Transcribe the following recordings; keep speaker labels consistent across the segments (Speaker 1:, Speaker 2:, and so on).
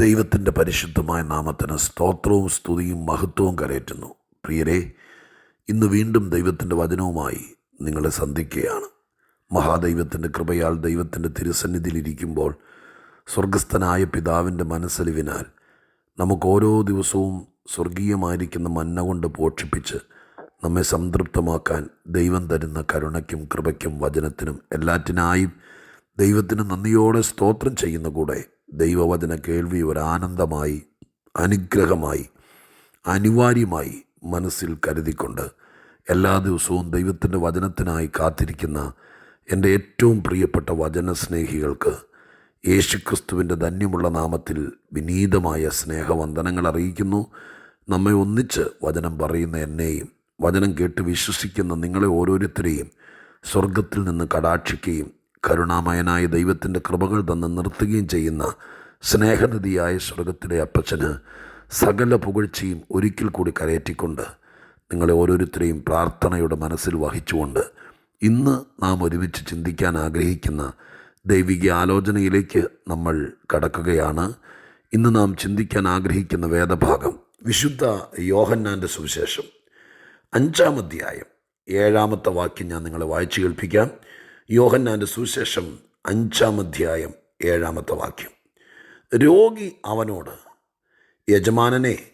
Speaker 1: ദൈവത്തിന്റെ പരിശുദ്ധമായ നാമത്തിന് സ്തോത്രവും സ്തുതിയും മഹത്വവും കരയറ്റുന്നു. പ്രിയരെ ഇന്ന് വീണ്ടും ദൈവത്തിന്റെ വചനവുമായി നിങ്ങളെ സന്ധിക്കുകയാണ്. മഹാദൈവത്തിന്റെ കൃപയാൽ ദൈവത്തിന്റെ തിരുസന്നിധിയിലിരിക്കുമ്പോൾ സ്വർഗസ്ഥനായ പിതാവിന്റെ മനസ്സലിവിനാൽ നമുക്ക് ഓരോ ദിവസവും സ്വർഗീയമായിരിക്കുന്ന മന്ന കൊണ്ട് പോഷിപ്പിച്ച് നമ്മെ സംതൃപ്തമാക്കാൻ ദൈവം തരുന്ന കരുണയ്ക്കും കൃപയ്ക്കും വചനത്തിനും എല്ലാറ്റിനായും ദൈവത്തിന് നന്ദിയോടെ സ്തോത്രം ചെയ്യുന്ന കൂടെ ദൈവവചന കേൾവി ഒരു ആനന്ദമായി അനുഗ്രഹമായി അനിവാര്യമായി മനസ്സിൽ കരുതിക്കൊണ്ട് എല്ലാ ദിവസവും ദൈവത്തിന്റെ വചനത്തിനായി കാത്തിരിക്കുന്ന എന്റെ ഏറ്റവും പ്രിയപ്പെട്ട വചന സ്നേഹികൾക്ക് യേശുക്രിസ്തുവിന്റെ ധന്യമുള്ള നാമത്തിൽ വിനീതമായ സ്നേഹവന്ദനങ്ങൾ അറിയിക്കുന്നു. നമ്മെ ഒന്നിച്ച് വചനം പറയുന്ന എന്നെയും വചനം കേട്ട് വിശ്വസിക്കുന്ന നിങ്ങളെ ഓരോരുത്തരെയും സ്വർഗത്തിൽ നിന്ന് കടാക്ഷിക്കുകയും കരുണാമയനായ ദൈവത്തിന്റെ കൃപകൾ തന്ന് നിർത്തുകയും ചെയ്യുന്ന സ്നേഹനിധിയായ സ്വർഗത്തിലെ അപ്പച്ചന് സകല പുകഴ്ചയും ഒരിക്കൽ കൂടി കരയറ്റിക്കൊണ്ട് നിങ്ങളെ ഓരോരുത്തരെയും പ്രാർത്ഥനയുടെ മനസ്സിൽ വഹിച്ചുകൊണ്ട് ഇന്ന് നാം ഒരുമിച്ച് ചിന്തിക്കാൻ ആഗ്രഹിക്കുന്ന ദൈവിക ആലോചനയിലേക്ക് നമ്മൾ കടക്കുകയാണ്. ഇന്ന് നാം ചിന്തിക്കാൻ ആഗ്രഹിക്കുന്ന വേദഭാഗം വിശുദ്ധ യോഹന്നാന്റെ സുവിശേഷം. അഞ്ചാം അധ്യായം ഏഴാമത്തെ വാക്യം ഞാൻ നിങ്ങളെ വായിച്ചു കേൾപ്പിക്കാം. യോഹന്നാന്റെ സുവിശേഷം അഞ്ചാം അധ്യായം ഏഴാമത്തെ വാക്യം. രോഗി അവനോട് യജമാനനെ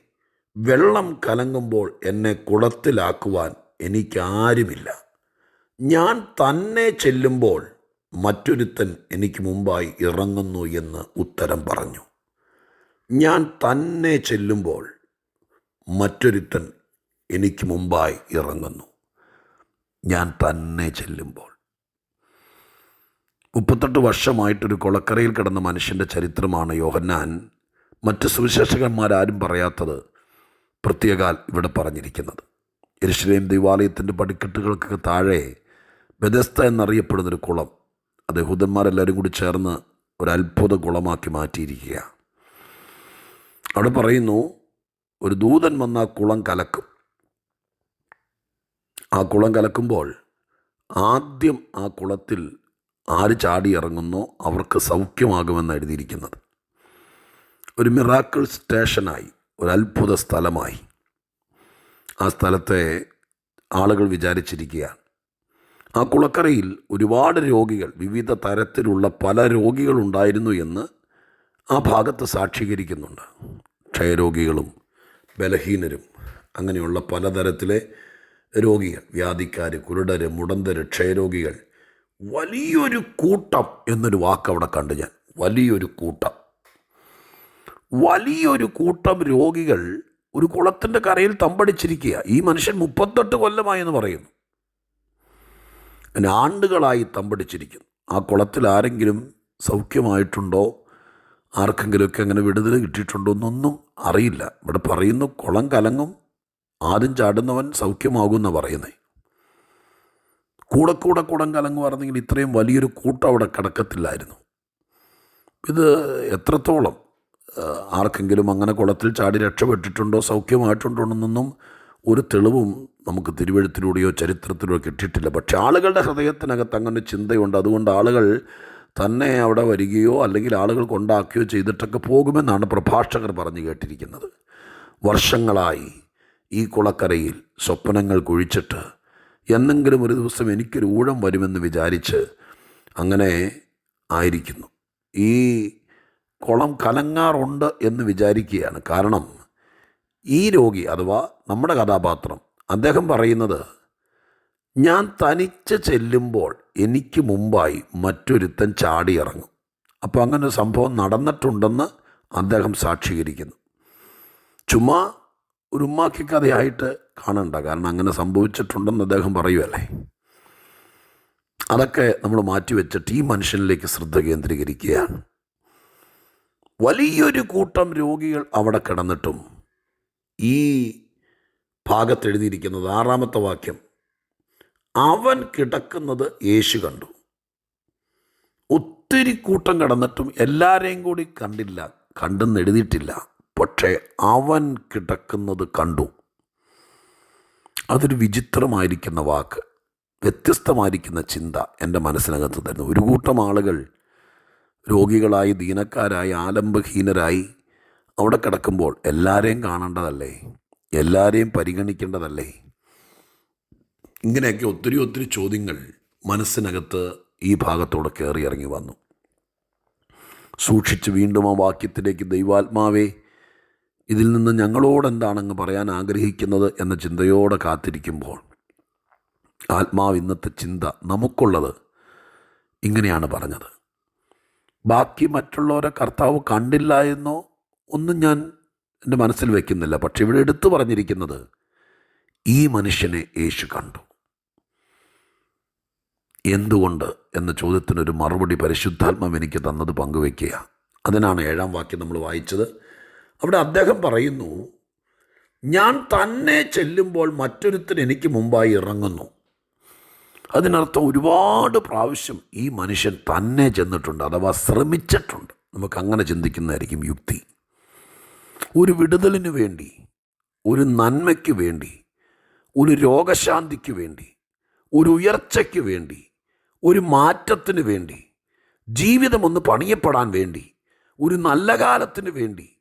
Speaker 1: വെള്ളം കലങ്ങുമ്പോൾ എന്നെ കുളത്തിലാക്കുവാൻ എനിക്കാരുമില്ല. ഞാൻ തന്നെ ചെല്ലുമ്പോൾ മറ്റൊരുത്തൻ എനിക്ക് മുമ്പായി ഇറങ്ങുന്നു എന്ന് ഉത്തരം പറഞ്ഞു. ഞാൻ തന്നെ ചെല്ലുമ്പോൾ മറ്റൊരുത്തൻ എനിക്ക് മുമ്പായി ഇറങ്ങുന്നു. ഞാൻ തന്നെ ചെല്ലുമ്പോൾ മുപ്പത്തെട്ട് വർഷമായിട്ടൊരു കൊളക്കരയിൽ കിടന്ന മനുഷ്യന്റെ ചരിത്രമാണ് യോഹന്നാൻ. മറ്റ് സുവിശേഷകന്മാരാരും പറയാത്തത് പ്രത്യേകാൽ ഇവിടെ പറഞ്ഞിരിക്കുന്നത്. യെരുശലേം ദൈവാലയത്തിന്റെ പടിക്കെട്ടുകൾക്ക് താഴെ ബെദസ്ത എന്നറിയപ്പെടുന്നൊരു കുളം. അത് യഹൂദന്മാരെല്ലാവരും കൂടി ചേർന്ന് ഒരു അത്ഭുത കുളമാക്കി മാറ്റിയിരിക്കുക. അവിടെ പറയുന്നു ഒരു ദൂതൻ വന്ന ആ കുളം കലക്കും. ആ കുളം കലക്കുമ്പോൾ ആദ്യം ആ കുളത്തിൽ ആര് ചാടി ഇറങ്ങുന്നോ അവർക്ക് സൗഖ്യമാകുമെന്ന് എഴുതിയിരിക്കുന്നത്. ഒരു മിറാക്കിൾ സ്റ്റേഷനായി ഒരു അത്ഭുത സ്ഥലമായി. ആ സ്ഥലത്തെ ആളുകൾ വിചാരിച്ചിരിക്കുകയാണ്. ആ കുളക്കരയിൽ ഒരുപാട് രോഗികൾ വിവിധ തരത്തിലുള്ള പല രോഗികളുണ്ടായിരുന്നു എന്ന് ആ ഭാഗത്ത് സാക്ഷീകരിക്കുന്നുണ്ട്. ക്ഷയരോഗികളും ബലഹീനരും അങ്ങനെയുള്ള പലതരത്തിലെ രോഗികൾ വ്യാധിക്കാർ കുരുടർ മുടന്തർ ക്ഷയരോഗികൾ വലിയൊരു കൂട്ടം എന്നൊരു വാക്ക് അവിടെ കണ്ടു ഞാൻ. വലിയൊരു കൂട്ടം. വലിയൊരു കൂട്ടം രോഗികൾ ഒരു കുളത്തിന്റെ കരയിൽ തമ്പടിച്ചിരിക്കുക. ഈ മനുഷ്യൻ മുപ്പത്തെട്ട് കൊല്ലമായി എന്ന് പറയുന്നു. അങ്ങനെ ആണ്ടുകളായി തമ്പടിച്ചിരിക്കുന്നു. ആ കുളത്തിൽ ആരെങ്കിലും സൗഖ്യമായിട്ടുണ്ടോ? ആർക്കെങ്കിലുമൊക്കെ അങ്ങനെ വിടുതൽ കിട്ടിയിട്ടുണ്ടോ എന്നൊന്നും അറിയില്ല. ഇവിടെ പറയുന്നു കുളം കലങ്ങും ആദ്യം ചാടുന്നവൻ സൗഖ്യമാകുമെന്നാണ് പറയുന്നത്. കൂടെ കൂടെ കുടം കലങ്ങുമായിരുന്നെങ്കിൽ ഇത്രയും വലിയൊരു കൂട്ടം അവിടെ കിടക്കത്തില്ലായിരുന്നു. ഇത് എത്രത്തോളം ആർക്കെങ്കിലും അങ്ങനെ കുളത്തിൽ ചാടി രക്ഷപ്പെട്ടിട്ടുണ്ടോ സൗഖ്യമായിട്ടുണ്ടോ എന്നൊന്നും ഒരു തെളിവും നമുക്ക് തിരുവഴുത്തിലൂടെയോ ചരിത്രത്തിലൂടെയോ കിട്ടിയിട്ടില്ല. പക്ഷേ ആളുകളുടെ ഹൃദയത്തിനകത്ത് അങ്ങനെ ചിന്തയുണ്ട്. അതുകൊണ്ട് ആളുകൾ തന്നെ അവിടെ വരികയോ അല്ലെങ്കിൽ ആളുകൾ കൊണ്ടാക്കുകയോ ചെയ്തിട്ടൊക്കെ പോകുമെന്നാണ് പ്രഭാഷകർ പറഞ്ഞു കേട്ടിരിക്കുന്നത്. വർഷങ്ങളായി ഈ കുളക്കരയിൽ സ്വപ്നങ്ങൾ കുഴിച്ചിട്ട് എന്നെങ്കിലും ഒരു ദിവസം എനിക്കൊരു ഊഴം വരുമെന്ന് വിചാരിച്ച് അങ്ങനെ ആയിരിക്കുന്നു. ഈ കുളം കലങ്ങാറുണ്ട് എന്ന് വിചാരിക്കുകയാണ്. കാരണം ഈ രോഗി അഥവാ നമ്മുടെ കഥാപാത്രം അദ്ദേഹം പറയുന്നത് ഞാൻ തനിച്ച് ചെല്ലുമ്പോൾ എനിക്ക് മുമ്പായി മറ്റൊരുത്തൻ ചാടിയിറങ്ങും. അപ്പോൾ അങ്ങനെ സംഭവം നടന്നിട്ടുണ്ടെന്ന് അദ്ദേഹം സാക്ഷീകരിക്കുന്നു. ചുമ്മാ ഒരു ഉമ്മാക്കി കഥയായിട്ട് കാണണ്ട. കാരണം അങ്ങനെ സംഭവിച്ചിട്ടുണ്ടെന്ന് അദ്ദേഹം പറയുമല്ലേ അതൊക്കെ നമ്മൾ മാറ്റിവെച്ചിട്ട് ഈ മനുഷ്യനിലേക്ക് ശ്രദ്ധ കേന്ദ്രീകരിക്കുകയാണ്. വലിയൊരു കൂട്ടം രോഗികൾ അവിടെ കിടന്നിട്ടും ഈ ഭാഗത്ത് എഴുതിയിരിക്കുന്നത് ആറാമത്തെ വാക്യം അവൻ കിടക്കുന്നത് യേശു കണ്ടു. ഒത്തിരി കൂട്ടം കിടന്നിട്ടും എല്ലാവരെയും കൂടി കണ്ടില്ല കണ്ടെന്ന് എഴുതിയിട്ടില്ല. പക്ഷേ അവൻ കിടക്കുന്നത് കണ്ടു. അതൊരു വിചിത്രമായിരിക്കുന്ന വാക്ക് വ്യത്യസ്തമായിരിക്കുന്ന ചിന്ത എന്റെ മനസ്സിനകത്ത് തരുന്നു. ഒരു കൂട്ടം ആളുകൾ രോഗികളായി ദീനക്കാരായി ആലംബഹീനരായി അവിടെ കിടക്കുമ്പോൾ എല്ലാവരെയും കാണേണ്ടതല്ലേ? എല്ലാവരെയും പരിഗണിക്കേണ്ടതല്ലേ? ഇങ്ങനെയൊക്കെ ഒത്തിരി ഒത്തിരി ചോദ്യങ്ങൾ മനസ്സിനകത്ത് ഈ ഭാഗത്തോടെ കയറി ഇറങ്ങി വന്നു. സൂക്ഷിച്ച് വീണ്ടും ആ വാക്യത്തിലേക്ക് ദൈവാത്മാവേ ഇതിൽ നിന്ന് ഞങ്ങളോട് എന്താണെന്ന് പറയാൻ ആഗ്രഹിക്കുന്നത് എന്ന ചിന്തയോടെ കാത്തിരിക്കുമ്പോൾ ആത്മാവ് ഇന്നത്തെ ചിന്ത നമുക്കുള്ളത് ഇങ്ങനെയാണ് പറഞ്ഞത്. ബാക്കി മറ്റുള്ളവരെ കർത്താവ് കണ്ടില്ല എന്നോ ഒന്നും ഞാൻ എന്റെ മനസ്സിൽ വയ്ക്കുന്നില്ല പക്ഷെ ഇവിടെ എടുത്തു പറഞ്ഞിരിക്കുന്നത് ഈ മനുഷ്യനെ യേശു കണ്ടു. എന്തുകൊണ്ട് എന്ന ചോദ്യത്തിനൊരു മറുപടി പരിശുദ്ധാത്മാവ് എനിക്ക് തന്നത് പങ്കുവെക്കുക അതിനാണ് ഏഴാം വാക്യം നമ്മൾ വായിച്ചത്. അവിടെ അദ്ദേഹം പറയുന്നു ഞാൻ തന്നെ ചെല്ലുമ്പോൾ മറ്റൊരുത്തൻ എനിക്ക് മുമ്പായി ഇറങ്ങുന്നു. അതിനർത്ഥം ഒരുപാട് പ്രാവശ്യം ഈ മനുഷ്യൻ തന്നെ ചെന്നിട്ടുണ്ട് അഥവാ ശ്രമിച്ചിട്ടുണ്ട്. നമുക്ക് അങ്ങനെ ചിന്തിക്കുന്നതായിരിക്കും യുക്തി. ഒരു വിടുതലിന് വേണ്ടി ഒരു നന്മയ്ക്ക് വേണ്ടി ഒരു രോഗശാന്തിക്ക് വേണ്ടി ഒരു ഉയർച്ചയ്ക്ക് വേണ്ടി ഒരു മാറ്റത്തിന് വേണ്ടി ജീവിതം ഒന്ന് പണിയപ്പെടാൻ വേണ്ടി ഒരു നല്ല കാലത്തിന് വേണ്ടി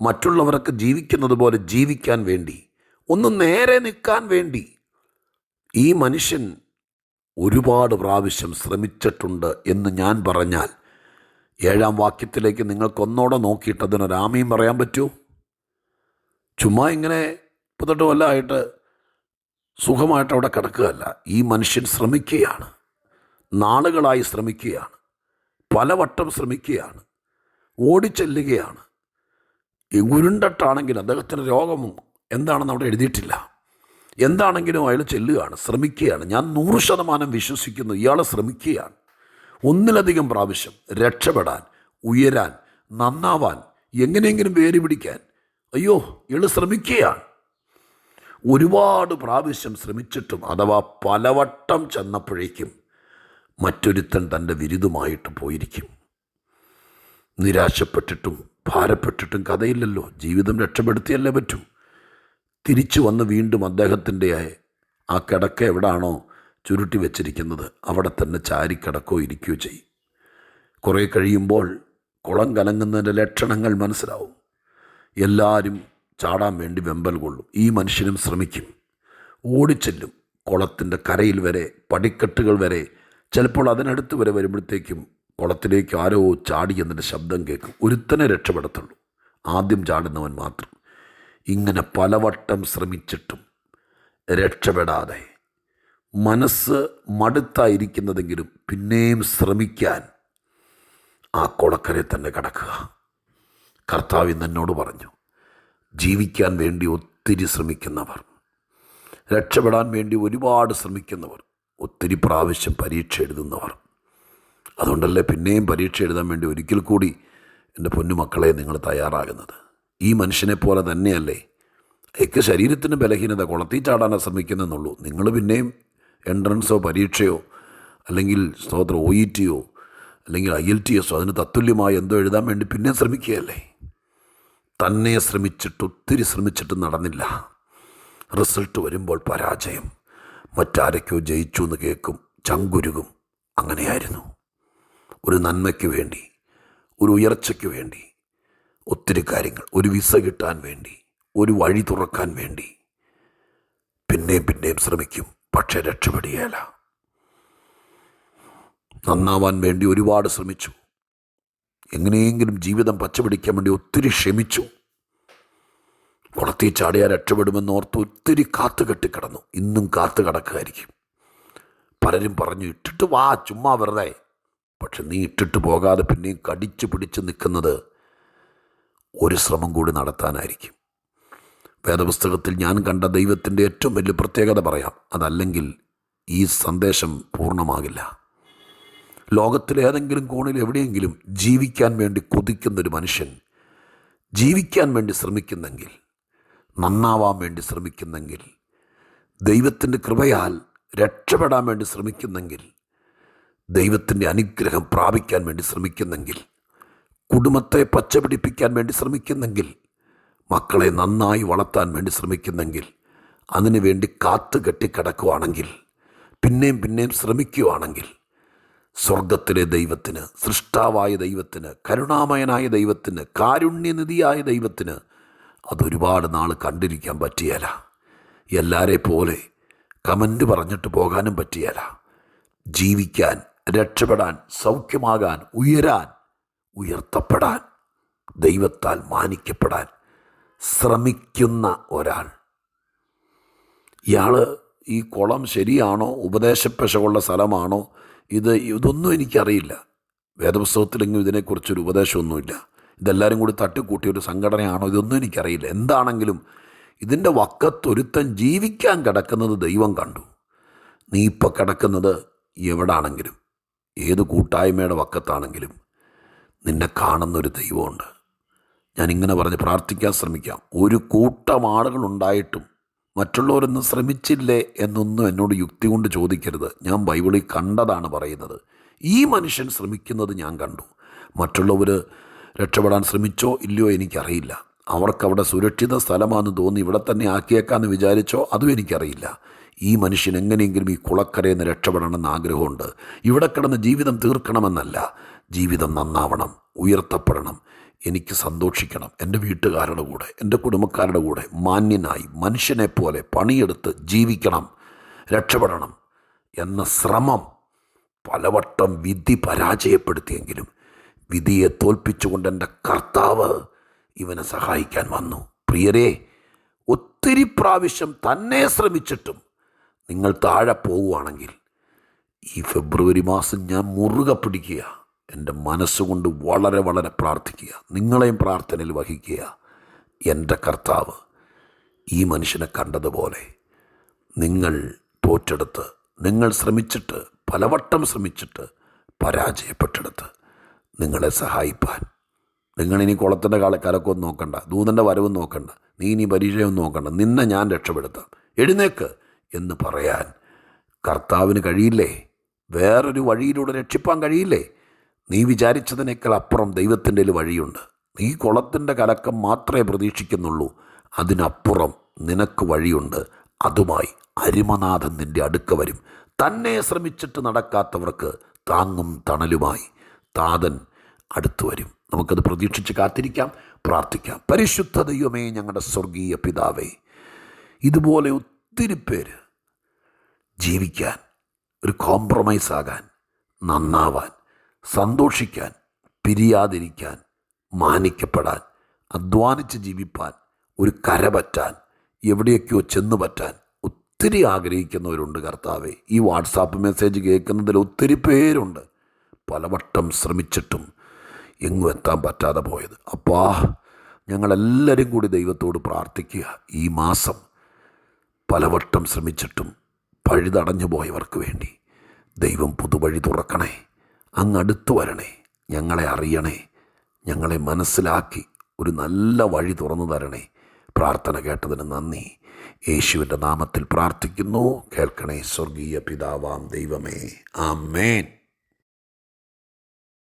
Speaker 1: മറ്റുള്ളവർക്ക് ജീവിക്കുന്നത് പോലെ ജീവിക്കാൻ വേണ്ടി ഒന്ന് നേരെ നിൽക്കാൻ വേണ്ടി. ഈ മനുഷ്യൻ ഒരുപാട് പ്രാവശ്യം ശ്രമിച്ചിട്ടുണ്ട് എന്ന് ഞാൻ പറഞ്ഞാൽ ഏഴാം വാക്യത്തിലേക്ക് നിങ്ങൾക്കൊന്നോടെ നോക്കിയിട്ട് അതിനൊരാമയും പറയാൻ പറ്റുമോ ചുമ്മാ ഇങ്ങനെ മുപ്പത്തെട്ട് കൊല്ലമായിട്ട് സുഖമായിട്ട് അവിടെ കിടക്കുകയല്ല. ഈ മനുഷ്യൻ ശ്രമിക്കുകയാണ്. നാളുകളായി ശ്രമിക്കുകയാണ്. പലവട്ടം ശ്രമിക്കുകയാണ്. ഓടിച്ചെല്ലുകയാണ്. ഈ ഉരുണ്ടട്ടാണെങ്കിൽ അദ്ദേഹത്തിന് രോഗമോ. എന്താണെന്ന് അവിടെ എഴുതിയിട്ടില്ല. എന്താണെങ്കിലും അയാൾ ചെല്ലുകയാണ് ശ്രമിക്കുകയാണ്. ഞാൻ നൂറ് ശതമാനം വിശ്വസിക്കുന്നു ഇയാൾ ശ്രമിക്കുകയാണ്. ഒന്നിലധികം പ്രാവശ്യം രക്ഷപ്പെടാൻ ഉയരാൻ നന്നാവാൻ എങ്ങനെയെങ്കിലും വേര് പിടിക്കാൻ. അയ്യോ ഇയാൾ ശ്രമിക്കുകയാണ്. ഒരുപാട് പ്രാവശ്യം ശ്രമിച്ചിട്ടും അഥവാ പലവട്ടം ചെന്നപ്പോഴേക്കും മറ്റൊരുത്തൻ തന്റെ വിരുദ്ധമായിട്ട് പോയിരിക്കും. നിരാശപ്പെട്ടിട്ടും ഭാരപ്പെട്ടിട്ടും കഥയില്ലല്ലോ. ജീവിതം രക്ഷപ്പെടുത്തിയല്ലേ പറ്റൂ. തിരിച്ചു വന്ന് വീണ്ടും അദ്ദേഹത്തിന്റെ ആ കിടക്ക എവിടാണോ ചുരുട്ടി വെച്ചിരിക്കുന്നത് അവിടെ തന്നെ ചാരിക്കിടക്കോ ഇരിക്കുകയോ ചെയ്യും. കുറേ കഴിയുമ്പോൾ കുളം കലങ്ങുന്നതിന്റെ ലക്ഷണങ്ങൾ മനസ്സിലാവും. എല്ലാവരും ചാടാൻ വേണ്ടി വെമ്പൽ കൊള്ളും. ഈ മനുഷ്യനും ശ്രമിക്കും. ഓടിച്ചെല്ലും കുളത്തിന്റെ കരയിൽ വരെ പടിക്കെട്ടുകൾ വരെ. ചിലപ്പോൾ അതിനടുത്ത് വരെ വരുമ്പോഴത്തേക്കും കുളത്തിലേക്ക് ആരോ ചാടി എന്നതിന്റെ ശബ്ദം കേൾക്കും. ഒരുത്തനെ രക്ഷപ്പെടത്തുള്ളൂ. ആദ്യം ചാടുന്നവൻ മാത്രം. ഇങ്ങനെ പലവട്ടം ശ്രമിച്ചിട്ടും രക്ഷപ്പെടാതെ മനസ്സ് മടുത്തായിരിക്കുന്നതെങ്കിലും പിന്നെയും ശ്രമിക്കാൻ ആ കുളക്കരെ തന്നെ കിടക്കുക. കർത്താവ് എന്നോട് പറഞ്ഞു ജീവിക്കാൻ വേണ്ടി ഒത്തിരി ശ്രമിക്കുന്നവർ രക്ഷപ്പെടാൻ വേണ്ടി ഒരുപാട് ശ്രമിക്കുന്നവർ ഒത്തിരി പ്രാവശ്യം പരീക്ഷ എഴുതുന്നവർ അതുകൊണ്ടല്ലേ പിന്നെയും പരീക്ഷ എഴുതാൻ വേണ്ടി ഒരിക്കൽ കൂടി എന്റെ പൊന്നുമക്കളെ നിങ്ങൾ തയ്യാറാകുന്നത്. ഈ മനുഷ്യനെ പോലെ തന്നെയല്ലേ? അയക്ക് ശരീരത്തിന് ബലഹീനത കുളത്തിൽ ചാടാനാണ് ശ്രമിക്കുന്നെന്നുള്ളൂ നിങ്ങൾ പിന്നെയും എൻട്രൻസോ പരീക്ഷയോ അല്ലെങ്കിൽ സ്തോത്ര ഒ ഇ ടിയോ അല്ലെങ്കിൽ ഐ എൽ ടി എസോ അതിന് തത്തുല്യമായി എന്തോ എഴുതാൻ വേണ്ടി പിന്നെ ശ്രമിക്കുകയല്ലേ? തന്നെ ശ്രമിച്ചിട്ട് ഒത്തിരി ശ്രമിച്ചിട്ട് നടന്നില്ല. റിസൾട്ട് വരുമ്പോൾ പരാജയം. മറ്റാരൊക്കെയോ ജയിച്ചു എന്ന് കേൾക്കും ചങ്കുരുകും. അങ്ങനെയായിരുന്നു. ഒരു നന്മയ്ക്ക് വേണ്ടി ഒരു ഉയർച്ചയ്ക്ക് വേണ്ടി ഒത്തിരി കാര്യങ്ങൾ ഒരു വിസ കിട്ടാൻ വേണ്ടി ഒരു വഴി തുറക്കാൻ വേണ്ടി. പിന്നെയും പിന്നെയും ശ്രമിക്കും പക്ഷേ രക്ഷപ്പെടുകയല്ല നന്നാവാൻ വേണ്ടി ഒരുപാട് ശ്രമിച്ചു. എങ്ങനെയെങ്കിലും ജീവിതം പച്ചപിടിക്കാൻ വേണ്ടി ഒത്തിരി ക്ഷമിച്ചു. കുളത്തിൽ ചാടിയാൽ രക്ഷപ്പെടുമെന്ന് ഓർത്ത് ഒത്തിരി കാത്തു കെട്ടിക്കിടന്നു. ഇന്നും കാത്തു കിടക്കുകയായിരിക്കും. പലരും പറഞ്ഞു ഇട്ടിട്ട് വാ ചുമ്മാ വെറുതെ. പക്ഷെ നീ ഇട്ടിട്ട് പോകാതെ പിന്നെയും കടിച്ചു പിടിച്ച് നിൽക്കുന്നത് ഒരു ശ്രമം കൂടി നടത്താനായിരിക്കും. വേദപുസ്തകത്തിൽ ഞാൻ കണ്ട ദൈവത്തിന്റെ ഏറ്റവും വലിയ പ്രത്യേകത പറയാം. അതല്ലെങ്കിൽ ഈ സന്ദേശം പൂർണമാകില്ല. ലോകത്തിലെ ഏതെങ്കിലും കോണിൽ എവിടെയെങ്കിലും ജീവിക്കാൻ വേണ്ടി കൊതിക്കുന്നൊരു മനുഷ്യൻ ജീവിക്കാൻ വേണ്ടി ശ്രമിക്കുന്നെങ്കിൽ നന്നാവാൻ വേണ്ടി ശ്രമിക്കുന്നെങ്കിൽ ദൈവത്തിന്റെ കൃപയാൽ രക്ഷപ്പെടാൻ വേണ്ടി ശ്രമിക്കുന്നെങ്കിൽ ദൈവത്തിന്റെ അനുഗ്രഹം പ്രാപിക്കാൻ വേണ്ടി ശ്രമിക്കുന്നെങ്കിൽ കുടുംബത്തെ പച്ചപിടിപ്പിക്കാൻ വേണ്ടി ശ്രമിക്കുന്നെങ്കിൽ മക്കളെ നന്നായി വളർത്താൻ വേണ്ടി ശ്രമിക്കുന്നെങ്കിൽ അതിനുവേണ്ടി കാത്തു കെട്ടിക്കിടക്കുവാണെങ്കിൽ പിന്നെയും പിന്നെയും ശ്രമിക്കുവാണെങ്കിൽ സ്വർഗത്തിലെ ദൈവത്തിന് സൃഷ്ടാവായ ദൈവത്തിന് കരുണാമയനായ ദൈവത്തിന് കാരുണ്യനിധിയായ ദൈവത്തിന് അതൊരുപാട് നാൾ കണ്ടിരിക്കാൻ പറ്റിയല്ല എല്ലാരെ പോലെ കമന്റ് പറഞ്ഞിട്ട് പോകാനും പറ്റിയല്ല ജീവിക്കാൻ രക്ഷപ്പെടാൻ സൗഖ്യമാകാൻ ഉയരാൻ ഉയർത്തപ്പെടാൻ ദൈവത്താൽ മാനിക്കപ്പെടാൻ ശ്രമിക്കുന്ന ഒരാൾ. ഇയാൾ ഈ കുളം ശരിയാണോ ഉപദേശപ്പശകുള്ള സ്ഥലമാണോ ഇത് ഇതൊന്നും എനിക്കറിയില്ല. വേദപുസ്തകത്തിലെങ്കിലും ഇതിനെക്കുറിച്ചൊരു ഉപദേശമൊന്നുമില്ല. ഇതെല്ലാവരും കൂടി തട്ടിക്കൂട്ടിയ ഒരു സംഘടനയാണോ ഇതൊന്നും എനിക്കറിയില്ല. എന്താണെങ്കിലും ഇതിന്റെ വക്കത്തൊരുത്തൻ ജീവിക്കാൻ കിടക്കുന്നത് ദൈവം കണ്ടു. നീ ഇപ്പോൾ കിടക്കുന്നത് എവിടാണെങ്കിലും. ഏത് കൂട്ടായ്മയുടെ വക്കത്താണെങ്കിലും നിന്നെ കാണുന്നൊരു ദൈവമുണ്ട്. ഞാനിങ്ങനെ പറഞ്ഞ് പ്രാർത്ഥിക്കാൻ ശ്രമിക്കാം. ഒരു കൂട്ടം ആളുകളുണ്ടായിട്ടും മറ്റുള്ളവരൊന്നും ശ്രമിച്ചില്ലേ എന്നൊന്നും എന്നോട് യുക്തി കൊണ്ട് ചോദിക്കരുത്. ഞാൻ ബൈബിളിൽ കണ്ടതാണ് പറയുന്നത്. ഈ മനുഷ്യൻ ശ്രമിക്കുന്നത് ഞാൻ കണ്ടു. മറ്റുള്ളവർ രക്ഷപ്പെടാൻ ശ്രമിച്ചോ ഇല്ലയോ എനിക്കറിയില്ല. അവർക്കവിടെ സുരക്ഷിത സ്ഥലമാണെന്ന് തോന്നി ഇവിടെ തന്നെ ആക്കിയേക്കാമെന്ന് വിചാരിച്ചോ അതും എനിക്കറിയില്ല. ഈ മനുഷ്യൻ എങ്ങനെയെങ്കിലും ഈ കുളക്കരയിൽ നിന്ന് രക്ഷപ്പെടണമെന്ന് ആഗ്രഹമുണ്ട്. ഇവിടെ കിടന്ന് ജീവിതം തീർക്കണമെന്നല്ല. ജീവിതം നന്നാവണം ഉയർത്തപ്പെടണം. എനിക്ക് സന്തോഷിക്കണം. എന്റെ വീട്ടുകാരുടെ കൂടെ എന്റെ കുടുംബക്കാരുടെ കൂടെ മാന്യനായി മനുഷ്യനെ പോലെ പണിയെടുത്ത് ജീവിക്കണം രക്ഷപ്പെടണം എന്ന ശ്രമം പലവട്ടം വിധി പരാജയപ്പെടുത്തിയെങ്കിലും വിധിയെ തോൽപ്പിച്ചുകൊണ്ട് എന്റെ കർത്താവ് ഇവനെ സഹായിക്കാൻ വന്നു. പ്രിയരെ ഒത്തിരി പ്രാവശ്യം തന്നെ ശ്രമിച്ചിട്ടും നിങ്ങൾ താഴെ പോവുകയാണെങ്കിൽ ഈ ഫെബ്രുവരി മാസം ഞാൻ മുറുകെ പിടിക്കുക. എന്റെ മനസ്സുകൊണ്ട് വളരെ വളരെ പ്രാർത്ഥിക്കുക. നിങ്ങളെയും പ്രാർത്ഥനയിൽ വഹിക്കുക. എന്റെ കർത്താവ് ഈ മനുഷ്യനെ കണ്ടതുപോലെ നിങ്ങൾ തോറ്റെടുത്ത് നിങ്ങൾ ശ്രമിച്ചിട്ട് പലവട്ടം ശ്രമിച്ചിട്ട് പരാജയപ്പെട്ടെടുത്ത് നിങ്ങളെ സഹായിപ്പാൻ. നിങ്ങളിനി കുളത്തിന്റെ കാല കലക്കൊന്നും നോക്കണ്ട ദൂതന്റെ വരവും നോക്കണ്ട നീ ഇനി പരീക്ഷയൊന്നും നോക്കണ്ട നിന്നെ ഞാൻ രക്ഷപ്പെടുത്താം. എഴുന്നേക്ക്. എന്ന് പറയാൻ. കർത്താവിന് കഴിയില്ലേ? വേറൊരു വഴിയിലൂടെ രക്ഷിപ്പാൻ കഴിയില്ലേ? നീ വിചാരിച്ചതിനേക്കാൾ അപ്പുറം ദൈവത്തിന്റെ വഴിയുണ്ട്. നീ കുളത്തിന്റെ കലക്കം മാത്രമേ പ്രതീക്ഷിക്കുന്നുള്ളൂ. അതിനപ്പുറം നിനക്ക് വഴിയുണ്ട്. അതുമായി അരിമനാഥൻ നിന്റെ അടുക്ക വരും. തന്നെ ശ്രമിച്ചിട്ട് നടക്കാത്തവർക്ക് താങ്ങും തണലുമായി താതൻ അടുത്തു വരും. നമുക്കത് പ്രതീക്ഷിച്ച് കാത്തിരിക്കാം പ്രാർത്ഥിക്കാം. പരിശുദ്ധ ദൈവമേ ഞങ്ങളുടെ സ്വർഗീയ പിതാവേ ഇതുപോലെ ഒത്തിരി പേര് ജീവിക്കാൻ ഒരു കോംപ്രമൈസ് ആകാൻ നന്നാവാൻ സന്തോഷിക്കാൻ പിരിയാതിരിക്കാൻ മാനിക്കപ്പെടാൻ അധ്വാനിച്ച് ജീവിപ്പാൻ ഒരു കര പറ്റാൻ എവിടെയൊക്കെയോ ചെന്ന് പറ്റാൻ ഒത്തിരി ആഗ്രഹിക്കുന്നവരുണ്ട് കർത്താവെ. ഈ വാട്സാപ്പ് മെസ്സേജ് കേൾക്കുന്നതിൽ ഒത്തിരി പേരുണ്ട്. പലവട്ടം ശ്രമിച്ചിട്ടും എങ്ങും എത്താൻ പറ്റാതെ പോയത്. അപ്പാ ഞങ്ങളെല്ലാവരും കൂടി ദൈവത്തോട് പ്രാർത്ഥിക്കുക. ഈ മാസം പലവട്ടം ശ്രമിച്ചിട്ടും പഴുതടഞ്ഞു പോയവർക്ക് വേണ്ടി ദൈവം പുതുവഴി തുറക്കണേ. അങ്ങ് അടുത്തു വരണേ. ഞങ്ങളെ അറിയണേ. ഞങ്ങളെ മനസ്സിലാക്കി ഒരു നല്ല വഴി തുറന്നു തരണേ. പ്രാർത്ഥന കേട്ടതിന് നന്ദി. യേശുവിന്റെ നാമത്തിൽ പ്രാർത്ഥിക്കുന്നു. കേൾക്കണേ സ്വർഗീയ പിതാവാം ദൈവമേ. ആമേൻ.